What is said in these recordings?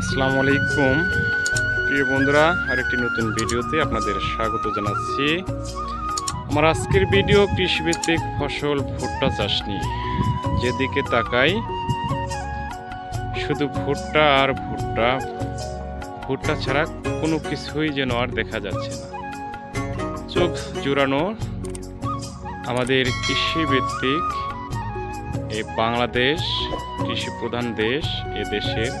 আসসালামু আলাইকুম। প্রিয় বন্ধুরা, আরেকটি নতুন ভিডিওতে আপনাদের স্বাগত জানাচ্ছি। আমার আজকের ভিডিও কৃষিভিত্তিক ফসল ভুট্টা চাষ নিয়ে। যেদিকে তাকাই, শুধু ভুট্টা আর ভুট্টা ভুট্টা ছাড়া কোনো কিছুই যেন আর দেখা যাচ্ছে না। চোখ জুড়ানো আমাদের কৃষিভিত্তিক এই বাংলাদেশ কৃষি প্রধান দেশ, এ দেশের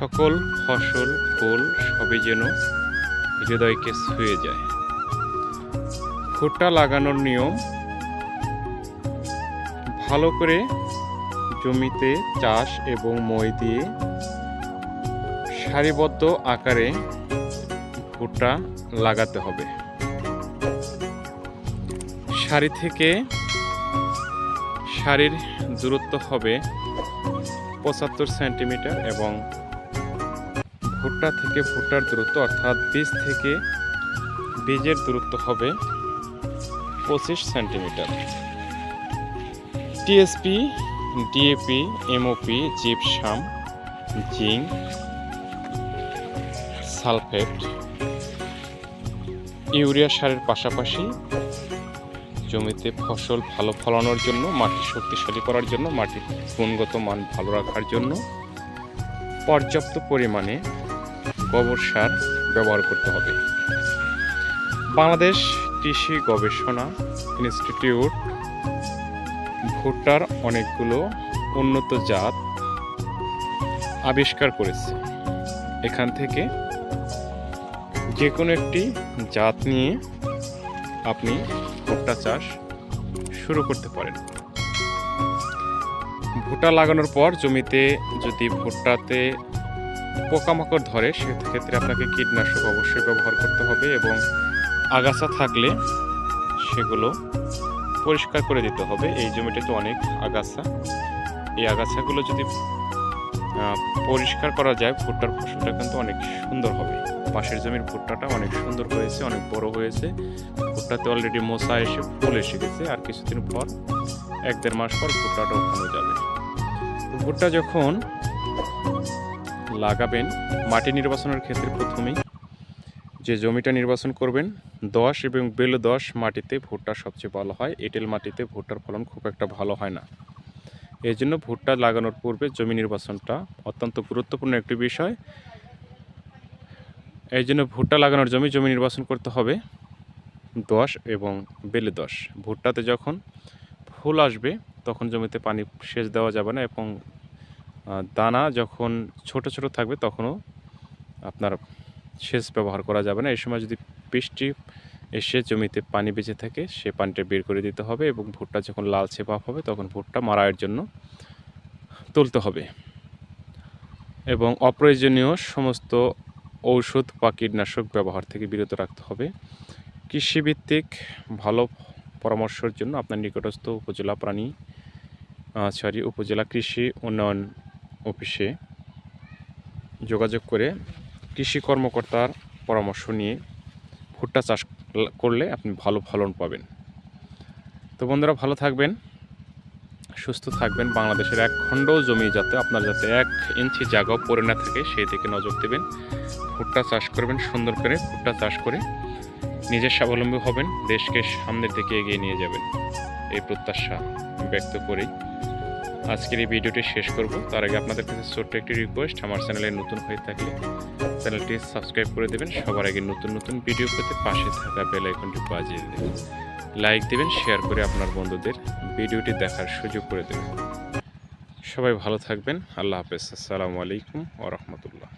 সকল ফসল, ফুল সবই যেন হৃদয়কে ছুঁয়ে যায়। ভুট্টা লাগানোর নিয়ম, ভালো করে জমিতে চাষ এবং মই দিয়ে সারিবদ্ধ আকারে ভুট্টা লাগাতে হবে। সারি থেকে সারির দূরত্ব হবে পঁচাত্তর সেন্টিমিটার এবং ভুট্টা থেকে ভুট্টার দূরত্ব অর্থাৎ বীজ থেকে বীজের দূরত্ব হবে পঁচিশ centimetre. TSP, DAP, MOP, gypsum, zinc, sulphate, urea সারের পাশাপাশি জমিতে ফসল ভালো ফলানোর জন্য, মাটি শক্তিশালী করার জন্য, মাটির গুণগত মান ভালো রাখার জন্য পর্যাপ্ত পরিমাণে গোবর সার ব্যবহার করতে হবে। বাংলাদেশ কৃষি গবেষণা ইনস্টিটিউট ভুট্টার অনেকগুলো উন্নত জাত আবিষ্কার করেছে। এখান থেকে যে কোনো একটি জাত নিয়ে আপনি ভুট্টা চাষ শুরু করতে পারেন। ভুট্টা লাগানোর পর জমিতে যদি ভুট্টাতে পোকামাকড় ধরে, সেক্ষেত্রে আপনাকে কীটনাশক অবশ্যই ব্যবহার করতে হবে এবং আগাছা থাকলে সেগুলো পরিষ্কার করে দিতে হবে। এই জমিটাতে অনেক আগাছা। এই আগাছাগুলো যদি পরিষ্কার করা যায়, ভুট্টার ফসলটা কিন্তু অনেক সুন্দর হবে। পাশের জমির ভুট্টাটা অনেক সুন্দর হয়েছে, অনেক বড় হয়েছে। ভুট্টাতে অলরেডি মশা এসে, ফুল এসে গেছে। আর কিছুদিন পর, এক দেড় মাস পর ভুট্টাটা ওখানে যাবে। ভুট্টা যখন লাগাবেন মাটি নির্বাচনের ক্ষেত্রে প্রথমেই। যে জমিটা নির্বাচন করবেন, দশ এবং বেলো দশ মাটিতে ভুট্টা সবচেয়ে ভালো হয়। এঁটেল মাটিতে ভুট্টার ফলন খুব একটা ভালো হয় না। এই জন্য ভুট্টা লাগানোর পূর্বে জমি নির্বাচনটা অত্যন্ত গুরুত্বপূর্ণ একটি বিষয়। এই জন্য ভুট্টা লাগানোর জমি জমি নির্বাচন করতে হবে। দশ এবং বেলে দশ। ভুট্টাতে যখন ফুল আসবে, তখন জমিতে পানি সেচ দেওয়া যাবে না এবং দানা যখন ছোট ছোট থাকবে তখনও আপনার সেচ ব্যবহার করা যাবে না। এই সময় যদি বৃষ্টি এসে জমিতে পানি বেঁচে থাকে, সে পানিটা বের করে দিতে হবে এবং ভুট্টা যখন লালচে ভাব হবে তখন ভুট্টা মারার জন্য তুলতে হবে। এবং অপ্রয়োজনীয় সমস্ত ঔষধ বা কীটনাশক ব্যবহার থেকে বিরত রাখতে হবে। কৃষিভিত্তিক ভালো পরামর্শের জন্য আপনার নিকটস্থ উপজেলা প্রাণী সরি, উপজেলা কৃষি উন্নয়ন অফিসে যোগাযোগ করে কৃষি কর্মকর্তার পরামর্শ নিয়ে ভুট্টা চাষ করলে আপনি ভালো ফলন পাবেন। তো বন্ধুরা, ভালো থাকবেন, সুস্থ থাকবেন। বাংলাদেশের এক খণ্ড জমি যাতে আপনার যাতে এক ইঞ্চি জায়গাও পড়ে না থাকে, সেই দিকে নজর দেবেন। ভুট্টা চাষ করবেন, সুন্দর করে ভুট্টা চাষ করে নিজের স্বাবলম্বী হবেন, দেশকে সামনের দিকে এগিয়ে নিয়ে যাবেন। এই প্রত্যাশা ব্যক্ত করেই আজকের এই ভিডিওটি শেষ করব। তার আগে আপনাদের কাছে ছোট্ট একটি রিকোয়েস্ট আমার চ্যানেলে নতুন হয়ে থাকলে চ্যানেলটি সাবস্ক্রাইব করে দেবেন। সবার আগে নতুন নতুন ভিডিও পেতে পাশে থাকা বেল আইকনটি বাজিয়ে দেবেন। লাইক দেবেন শেয়ার করে আপনার বন্ধুদের ভিডিওটি দেখার সুযোগ করে দেবেন। সবাই ভালো থাকবেন। আল্লাহ হাফেজ। আসসালামু আলাইকুম ওরহমতুল্লাহ